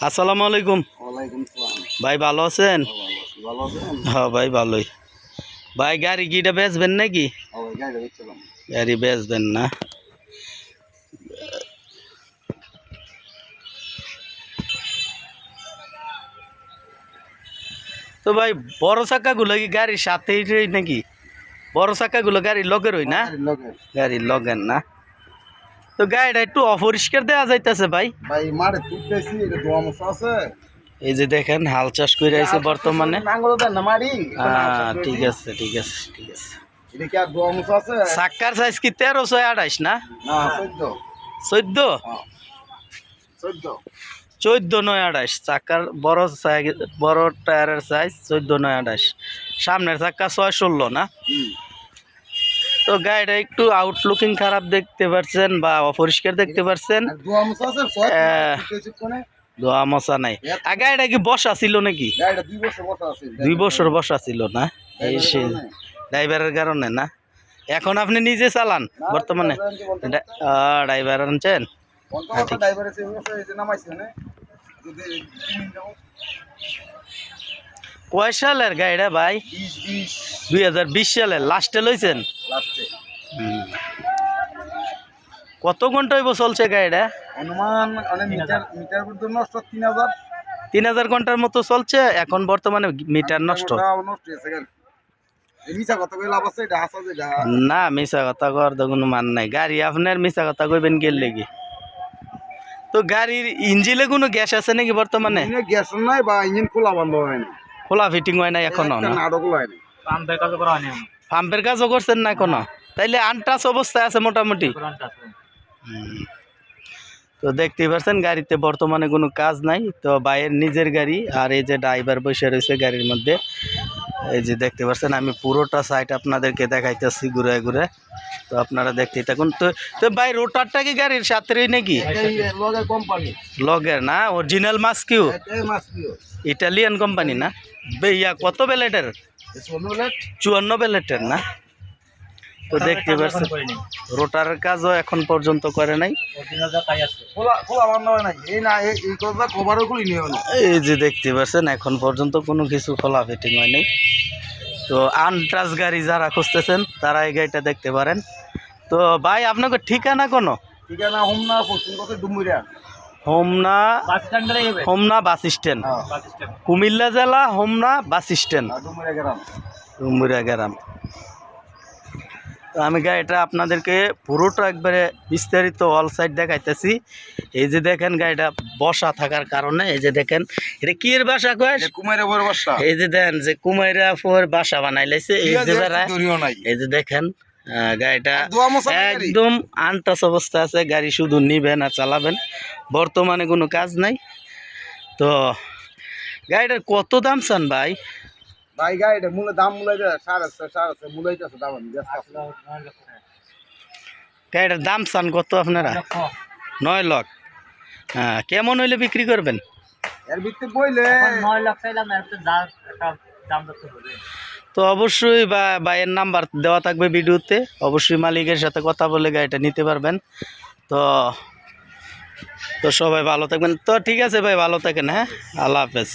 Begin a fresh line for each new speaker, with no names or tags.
আসসালামু আলাইকুম। ভাই ভালো আছেন? হ্যাঁ ভাই ভালোই। ভাই গাড়ি কিটা বেচবেন নাকি?
গাড়ি
বেচবেন না। তো ভাই বড় চাকাগুলো কি গাড়ির সাথেই রই নাকি? বড় চাকাগুলো গাড়ির লগের হই না? গাড়ির লগের না? তো গাড়িটা একটু অপরিষ্কার দেওয়া যাইতেছে ভাই।
ভাই মারে তুলতেছি এটা দোয়া মশা আছে।
এই যে দেখেন হাল চাষ করে আছে বর্তমানে।
নাঙ্গল দেন না মারি।
হ্যাঁ ঠিক আছে ঠিক আছে ঠিক আছে।
এটা কি আর দোয়া মশা আছে?
চাক্কার সাইজ কি তেরো ছয় আঠাইশ না?
না চোদ্দ।
চোদ্দ?
হ্যাঁ চোদ্দ।
চোদ্দ নয় আঠাইশ চাক্কার বড় বড় টায়ারের সাইজ চোদ্দ নয় আঠাইশ সামনের চাক্কা ছয় ষোলো না? তো গাড়িটা একটু আউটলুকিং খারাপ দেখতে পারছেন বা অপরিষ্কার দেখতে
পারছেন। দোয়া মশা
নাই। আর গাড়িটা কি বসা ছিল নাকি?
দুই বছর বসা
ছিল না? এই সে ড্রাইভারের কারণে না? এখন আপনি নিজে চালান বর্তমানে? ড্রাইভার আনছেন?
যদি
কয় সালের গাড়িটা ভাই? দুই হাজার বিশ সালের লাস্টে লইছেন? কত ঘণ্টা হইব চলছে গাড়িটা?
অনুমান মানে মিটার মিটার নষ্ট তিন হাজার।
তিন হাজার ঘণ্টার মতো চলছে এখন বর্তমানে মিটার নষ্ট। না মিশা কথা কর তো কোনো মান নাই। গাড়ি আপনার মিশা কথা কইবেন কে লেগে? তো গাড়ির ইঞ্জিনে কোনো গ্যাস আছে নাকি বর্তমানে?
গ্যাস নাই বা ইঞ্জিন খোলা বন্ধ হয় না
খোলা ফিটিং হয় না এখনও
একটা
পাম্পের কাজও করছেন না কোনো তাইলে আনটাস অবস্থায় আছে মোটামুটি। তো দেখতেই পাচ্ছেন গাড়িতে বর্তমানে কোনো কাজ নাই। তো বাইরের নিজের গাড়ি আর এই যে ড্রাইভার বসে রয়েছে গাড়ির মধ্যে। এই যে দেখতে পাচ্ছেন আমি পুরোটা সাইট আপনাদেরকে দেখাইতেছি ঘুরে ঘুরে। তো আপনারা দেখতে থাকুন। তো তো ভাই রোটারটা কি গাড়ির সাথেই নাকি?
কোম্পানি
লগের না অরিজিনাল মাছ কিউ ইটালিয়ান কোম্পানি না? বেইয়া কত বেলেটের চুয়ান্ন বেলেটের না? তো দেখতে পাচ্ছেন রোটার কাজও এখন পর্যন্ত করে নাই।
হয় এই
যে দেখতে পাচ্ছেন এখন পর্যন্ত কোনো কিছু খোলা ফিটিং হয়নি। তো আনটাচ গাড়ি যারা খুঁজতেছেন তারা এই গাড়িটা দেখতে পারেন। তো ভাই আপনাকে ঠিকানা কোনো?
ঠিকানা Homna Dumuria.
Homna Homna bus stand. Comilla জেলা হোমনা বাস স্ট্যান্ড।
ডুমুরিয়া গ্রাম।
ডুমুরিয়া গ্রাম। তো আমি গাড়িটা আপনাদেরকে পুরোটা একবারে বিস্তারিত অল সাইড দেখাইতেছি। এই যে দেখেন গাড়িটা বসা থাকার কারণে এই যে দেখেন এটা কি এর বাসা কয়?
বাসা।
এই যে দেন যে কুমাইরা ফোর বাসা বানাই লাইছে এই যে এই যে দেখেন গাড়িটা একদম আনটাচ অবস্থা আছে গাড়ি শুধু নিবেন আর চালাবেন। বর্তমানে কোনো কাজ নাই। তো গাড়িটার কত দাম চান ভাই?
ভাই গাড়িটা মূলে দাম মূলাই দেয় সাড়ে ছয় সাড়ে ছয় মূলাইতেছে দাম।
গাড়িটার দাম চান কত আপনারা? নয় লাখ হ্যাঁ কেমন হইলে বিক্রি করবেন?
এর ভিত্তি বইলে
তো অবশ্যই বা বাইয়ের নাম্বার দেওয়া থাকবে ভিডিওতে। অবশ্যই মালিকের সাথে কথা বলে গাড়িটা নিতে পারবেন। তো তো সবাই ভালো থাকবেন। তো ঠিক আছে ভাই ভালো থাকেন হ্যাঁ? আল্লাহ হাফেজ।